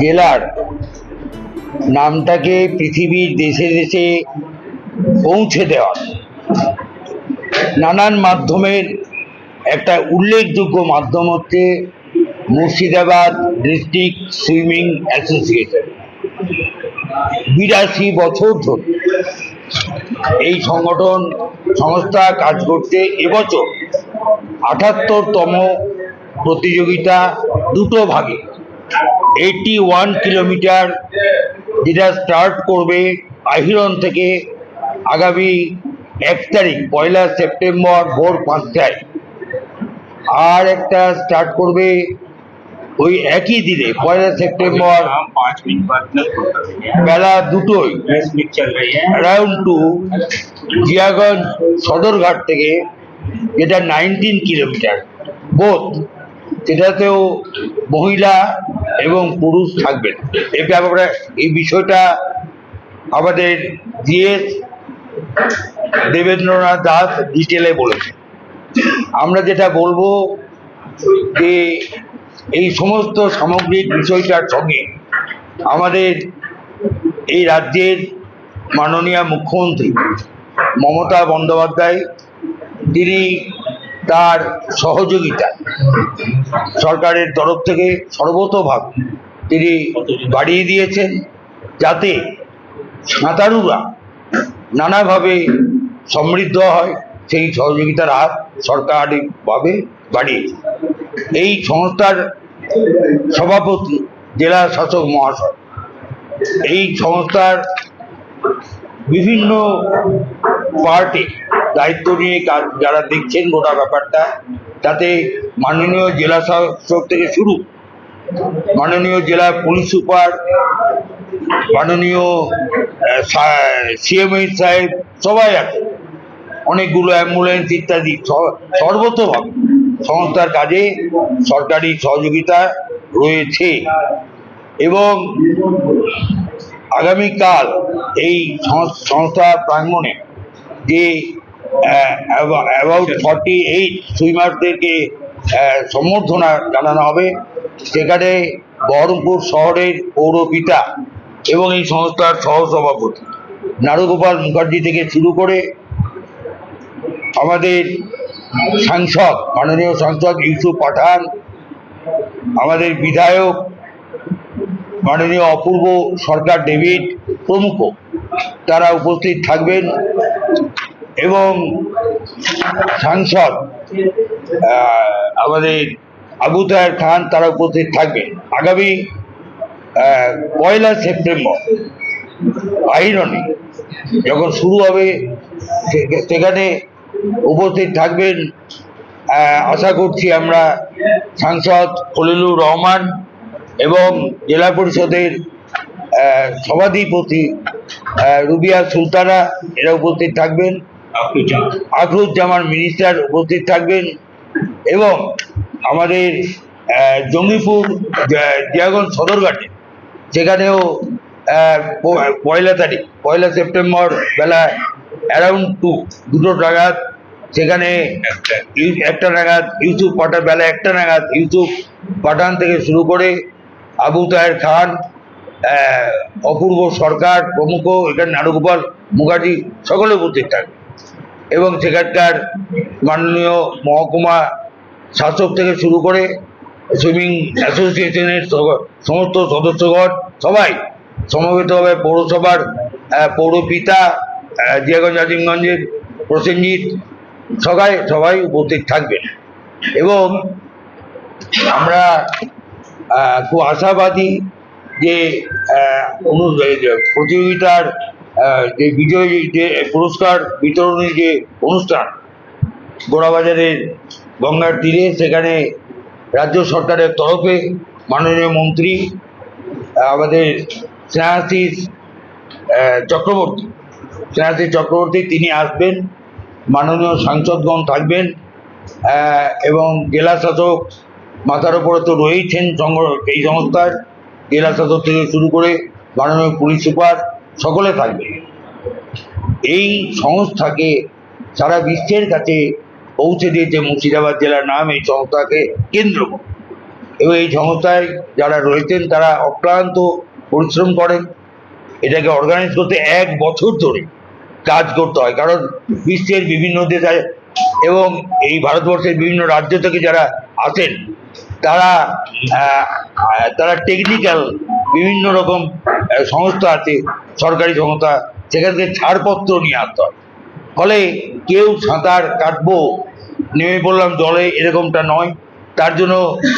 জেলার নামটাকে পৃথিবীর দেশে দেশে পৌঁছে দেওয়া। নানান মাধ্যমের একটা উল্লেখযোগ্য মাধ্যম হচ্ছে মুর্শিদাবাদ ডিস্ট্রিক্ট সুইমিং অ্যাসোসিয়েশন। বিরাশি বছর ধরে এই সংগঠন সংস্থা কাজ করতে এবছর আঠাত্তরতম প্রতিযোগিতা দুটো ভাগে। এইটি ওয়ান কিলোমিটার যেটা স্টার্ট করবে আহিরন থেকে আগামী এক তারিখ, পয়লা সেপ্টেম্বর ভোর পাঁচটায়। আর একটা স্টার্ট করবে ওই একই দিনে, পয়লা সেপ্টেম্বর বেলা দুটোই রাউন্ড টু জিয়াগঞ্জ সদরঘাট থেকে, যেটা নাইনটিন কিলোমিটার বোধ সেটাতেও মহিলা এবং পুরুষ থাকবেন। এই ব্যাপারে, এই বিষয়টা আমাদের জিএস দেবেন্দ্রনাথ দাস ডিটেলে বলেছে আমরা যেটা বলব যে, এই সমস্ত সামগ্রিক বিষয়টার সঙ্গে আমাদের এই রাজ্যের মাননীয় মুখ্যমন্ত্রী মমতা বন্দ্যোপাধ্যায়, তিনি তার সহযোগিতা। সরকারের তরফ থেকে সর্বতোভাবে তিনি বাড়িয়ে দিয়েছেন যাতে সাঁতারুরা নানাভাবে সমৃদ্ধ হয়, সেই সহযোগিতার হাত সরকারিভাবে বাড়িয়েছে এই সংস্থার সভাপতি, জেলা শাসক মহাশয়, এই সংস্থার বিভিন্ন পার্টি দায়িত্ব নিয়ে যারা দেখছেন গোটা ব্যাপারটা, তাতে মাননীয় জেলা শাসক থেকে শুরু। মাননীয় জেলা পুলিশ সুপার, মাননীয় সিএমএইচ সাহেব, সবাই আছে। অনেকগুলো অ্যাম্বুলেন্স ইত্যাদি সর্বতোভাবে সংস্থার কাজে সরকারি সহযোগিতা রয়েছে। এবং আগামীকাল এই সংস- সংস্থা প্রাঙ্গণে যে অ্যাবাউট ফর্টি এইট সুইমারদেরকে সম্বর্ধনা জানানো হবে। সেখানে বহরমপুর শহরের পৌরপিতা এবং এই সংস্থার সহসভাপতি নারুগোপাল মুখার্জি থেকে শুরু করে আমাদের সাংসদ মাননীয় সাংসদ ইউসুফ পাঠান আমাদের বিধায়ক মাননীয় অপূর্ব সরকার ডেভিড প্রমুখ তারা উপস্থিত থাকবেন। এবং সাংসদ আমাদের আবু তাহের খান তারা উপস্থিত থাকবেন আগামী পয়লা সেপ্টেম্বর আহিরনে যখন শুরু হবে সেখানে উপস্থিত থাকবেন আশা করছি আমরা সাংসদ খলিলুর রহমান এবং জেলা পরিষদের সভাধিপতি রুবিয়া সুলতানা, এরা উপস্থিত থাকবেন। আখরুজ্জামান মিনিস্টার উপস্থিত থাকবেন এবং আমাদের জঙ্গিপুর জিয়াগঞ্জ সদরঘাটে সেখানেও পয়লা তারিখ, পয়লা সেপ্টেম্বর বেলা অ্যারাউন্ড টু দুটো নাগাদ, সেখানে একটা নাগাদ, ইউসুফ পাঠান, বেলা একটা নাগাদ ইউসুফ পাঠান থেকে শুরু করে আবু তাহের খান অপূর্ব সরকার, প্রমুখ, এখানে নারুগোপাল মুখার্জি, সকলে উপস্থিত থাকবে এবং সেখানকার মাননীয় মহকুমা শাসক থেকে শুরু করে সুইমিং অ্যাসোসিয়েশনের সমস্ত সদস্যগণ সবাই সমবেতভাবে পৌরসভার পৌরপিতা জিয়াগঞ্জ আজিমগঞ্জের প্রসেনজিৎ সবাই সবাই উপস্থিত থাকবেন। এবং আমরা খুব আশাবাদী যে প্রতিযোগিতার যে বিজয়ী, যে পুরস্কার বিতরণী যে অনুষ্ঠান গোড়াবাজারের গঙ্গার তীরে, সেখানে রাজ্য সরকারের তরফে মাননীয় মন্ত্রী আমাদের স্নেহাশিস চক্রবর্তী স্নেহাশিস চক্রবর্তী, তিনি আসবেন, মাননীয় সাংসদগণ থাকবেন এবং জেলা শাসক মাথার উপরে তো রয়েছেন সংগ- এই সংস্থার, জেলা শাসক থেকে শুরু করে মাননীয় পুলিশ সুপার সকলে থাকবে। এই সংস্থাকে সারা বিশ্বের কাছে পৌঁছে দিয়েছে মুর্শিদাবাদ জেলার নাম এই সংস্থাকে কেন্দ্র এবং এই সংস্থায় যারা রয়েছেন, তারা অক্লান্ত পরিশ্রম করেন। এটাকে অর্গানাইজ করতে এক বছর ধরে কাজ করতে হয়। কারণ বিশ্বের বিভিন্ন দেশে এবং এই ভারতবর্ষের বিভিন্ন রাজ্য থেকে যারা আসেন, তারা তারা টেকনিক্যাল বিভিন্ন রকম সংস্থা আছে সরকারি সংস্থা সেখান থেকে ছাড়পত্র নিয়ে আসতে হয়। ফলে কেউ সাঁতার কাটবো, নেমে পড়লাম জলে, এরকমটা নয়। তার জন্য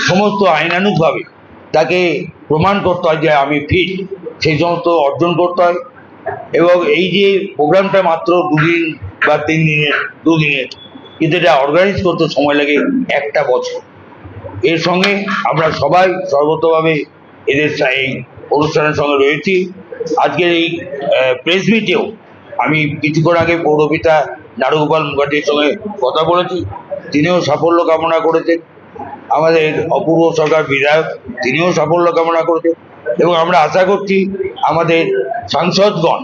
সমস্ত আইনানুগভাবে তাকে প্রমাণ করতে হয় যে আমি ফিট সেই সমস্ত অর্জন করতে হয়। এবং এই যে প্রোগ্রামটা মাত্র দুদিন বা তিন দিনের, দুদিনের, কিন্তু এটা অর্গানাইজ করতে সময় লাগে একটা বছর। এর সঙ্গে আমরা সবাই সর্বতভাবে এদের এই অনুষ্ঠানের সঙ্গে রয়েছি। আজকের এই প্রেস মিটেও আমি কিছুক্ষণ আগে পৌরপিতা নারুগোপাল মুখার্জির সঙ্গে কথা বলেছি। তিনিও সাফল্য কামনা করেছেন। আমাদের অপূর্ব সরকার বিধায়ক, তিনিও সাফল্য কামনা করেছেন। এবং আমরা আশা করছি আমাদের সাংসদগণ,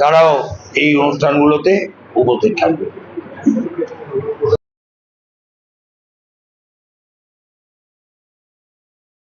তারাও এই অনুষ্ঠানগুলোতে উপস্থিত থাকবে।